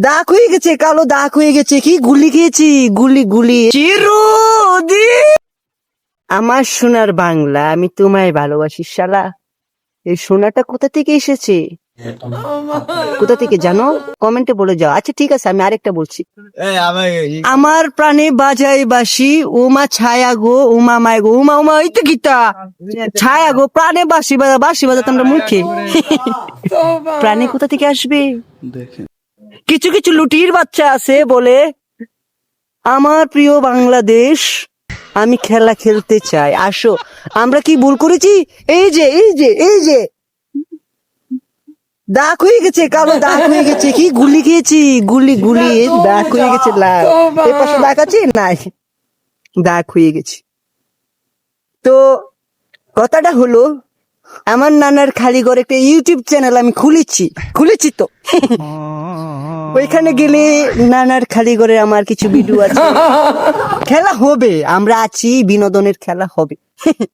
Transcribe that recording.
দাগ হয়ে গেছে কালো দাগ হয়ে গেছে কি গুলি খেয়েছি গুলি গুলি আমার সোনার বাংলা আমি তোমায় ভালোবাসি শালা এই সোনাটা কোথা থেকে এসেছে কোথা থেকে জানো কমেন্টে বলে যাও আচ্ছা ঠিক আছে আমি আরেকটা বলছি আমার প্রাণে বাজাই বাসি উমা ছায়া গো উমা মায় গো উমা উমা ওই তো গীতা ছায়া গো প্রাণে বাসি বাজা বাসি বাজাতে আমরা মুখে প্রাণে কোথা থেকে আসবে কিছু কিছু লুটির বাচ্চা আছে বলে আমার প্রিয় বাংলাদেশ আমি খেলা খেলতে চাই। আসো আমরা কি ভুল করেছি? এই যে এই যে এই যে। দাগ হয়ে গেছে কালো দাগ হয়ে গেছে। কি গুলি খেয়েছি? গুলি গুলি দাগ হয়ে গেছে লাল। এই পাশে দাগ আছে? নাই। দাগ হয়ে গেছে। তো কথাটা হলো আমার নানার খালি ঘরে একটা ইউটিউব চ্যানেল আমি খুলেছি। খুলেছি তো। ওইখানে গেলে নানার খালি ঘরে আমার কিছু ভিডিও আছে। খেলা হবে আমরা আছি বিনোদনের খেলা হবে।